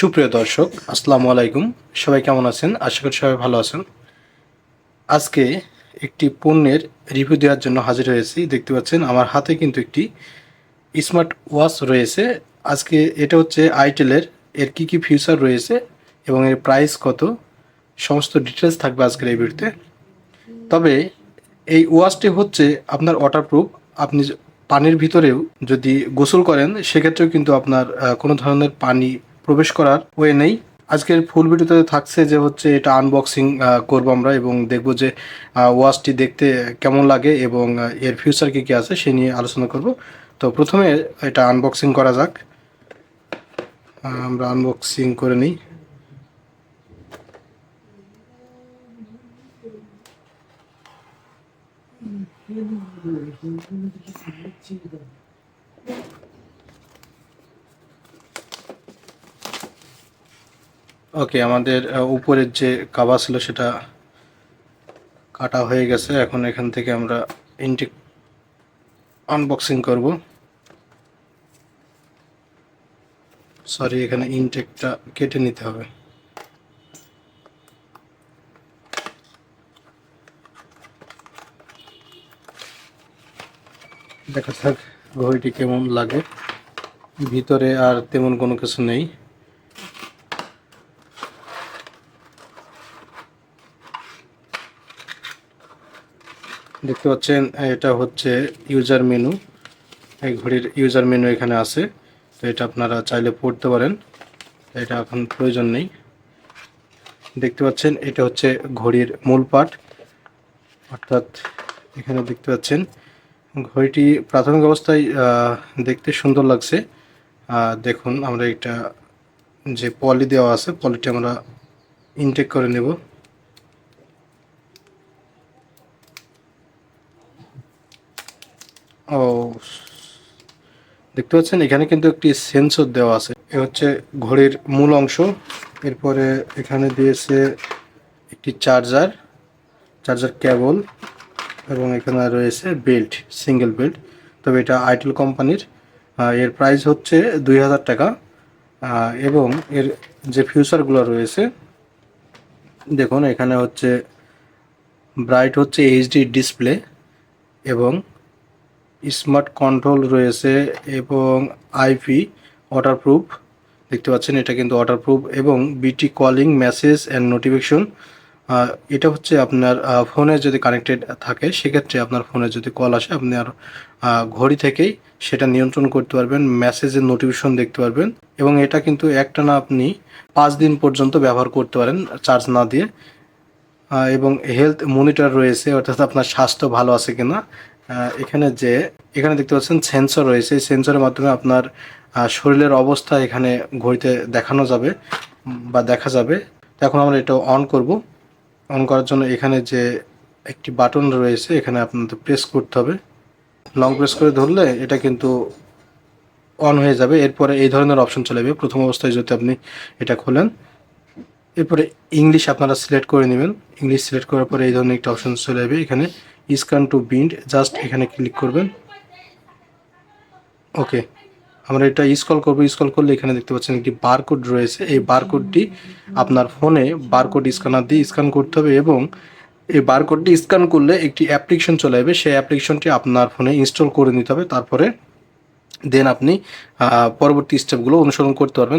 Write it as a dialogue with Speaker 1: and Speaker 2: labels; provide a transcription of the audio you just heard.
Speaker 1: সুপ্রিয় দর্শক, আসসালামু আলাইকুম। সবাই কেমন আছেন? আশা করি সবাই ভালো আছেন। আজকে একটি পণ্যের রিভিউ দেওয়ার জন্য হাজির হয়েছি। দেখতে পাচ্ছেন, আমার হাতে কিন্তু একটি স্মার্ট ওয়াচ রয়েছে। আজকে এটা হচ্ছে আইটেলের, এর কি কি ফিউচার রয়েছে এবং এর প্রাইস কত? সমস্ত ডিটেলস থাকবে আজকের এই ভিডিওতে। তবে এই ওয়াচটি হচ্ছে আপনার ওয়াটারপ্রুফ আপনি পানির ভিতরেও যদি গোসল করেন, সেক্ষেত্রেও কিন্তু আপনার কোনো ধরনের পানি প্রবেশ করার ওয়ে নেই। আজকের ফুল ভিডিওতে থাকছে যে হচ্ছে এটা আনবক্সিং করব আমরা এবং দেখব যে ওয়াচটি দেখতে কেমন লাগে এবং এর ফিউচার কী কী আছে সে নিয়ে আলোচনা করব। তো প্রথমে এটা আনবক্সিং করা যাক। আমরা আনবক্সিং করে নিই। ওকে আমাদের উপরের যে কাবা ছিল সেটা কাটা হয়ে গেছে। এখন এখান থেকে আমরা ইনটেক আনবক্সিং করব। সরি এখানে ইনটেকটা কেটে নিতে হবে। দেখা থাক, ঘড়িটি কেমন লাগে। ভিতরে আর তেমন কোনো কিছু নেই। দেখতে পাচ্ছেন, এটা হচ্ছে ইউজার মেনু এই ঘড়ির ইউজার মেনু এখানে আছে, তো এটা আপনারা চাইলে পড়তে পারেন। এটা এখন প্রয়োজন নেই। দেখতে পাচ্ছেন, এটা হচ্ছে ঘড়ির মূল পার্ট অর্থাৎ এখানে দেখতে পাচ্ছেন, ঘড়িটি প্রাথমিক অবস্থায় দেখতে সুন্দর লাগছে। দেখুন, আমরা এটা যে পলি দেওয়া আছে পলিটি আমরা ইনটেক করে নেব। ও, দেখতে পাচ্ছেন, এখানে কিন্তু একটি সেন্সর দেওয়া আছে। এ হচ্ছে ঘড়ির মূল অংশ। এরপরে এখানে দিয়েছে একটি চার্জার চার্জার কেবল এবং এখানে রয়েছে বেল্ট সিঙ্গেল বেল্ট তবে এটা আইটেল কোম্পানির। এর প্রাইস হচ্ছে দুই হাজার টাকা। এবং এর যে ফিউচারগুলো রয়েছে, দেখুন, এখানে হচ্ছে ব্রাইট হচ্ছে এইচডি ডিসপ্লে এবং স্মার্ট কন্ট্রোল রয়েছে এবং আইপি ওয়াটারপ্রুফ দেখতে পাচ্ছেন, এটা কিন্তু ওয়াটারপ্রুফ এবং বিটি কলিং মেসেজ অ্যান্ড নোটিফিকেশন এটা হচ্ছে আপনার ফোনে যদি কানেক্টেড থাকে, সেক্ষেত্রে আপনার ফোনে যদি কল আসে, আপনি আর ঘড়ি থেকেই সেটা নিয়ন্ত্রণ করতে পারবেন মেসেজের নোটিফিকেশন দেখতে পারবেন এবং এটা কিন্তু একটানা আপনি পাঁচ দিন পর্যন্ত ব্যবহার করতে পারেন চার্জ না দিয়ে। এবং হেলথ মনিটর রয়েছে, অর্থাৎ আপনার স্বাস্থ্য ভালো আছে কিনা এখানে যে, এখানে দেখতে পাচ্ছেন সেন্সর রয়েছে। এই সেন্সরের মাধ্যমে আপনার শরীরের অবস্থা এখানে ঘড়িতে দেখানো যাবে বা দেখা যাবে। এখন আমরা এটা অন করব। অন করার জন্য এখানে যে একটি বাটন রয়েছে, এখানে আপনাদের প্রেস করতে হবে। লং প্রেস করে ধরলে এটা কিন্তু অন হয়ে যাবে। এরপরে এই ধরনের অপশন চলে যাবে প্রথম অবস্থায় যদি আপনি এটা খোলেন, এরপরে ইংলিশ আপনারা সিলেক্ট করে নেবেন। ইংলিশ সিলেক্ট করার পরে এই ধরনের একটা অপশন চলে যাবে এখানে স্ক্যান টু বিন্ড জাস্ট এখানে ক্লিক করবেন। ওকে আমরা এটা স্কল করব স্কল করলে এখানে দেখতে পাচ্ছেন একটি বারকোড রয়েছে। এই বারকোডটি আপনার ফোনে বারকোড স্ক্যানার দিয়ে স্ক্যান করতে হবে এবং এই বারকোডটি স্ক্যান করলে একটি অ্যাপ্লিকেশন চলে যাবে সেই অ্যাপ্লিকেশনটি আপনার ফোনে ইনস্টল করে নিতে হবে। তারপরে দেন আপনি পরবর্তী স্টেপগুলো অনুসরণ করতে পারবেন।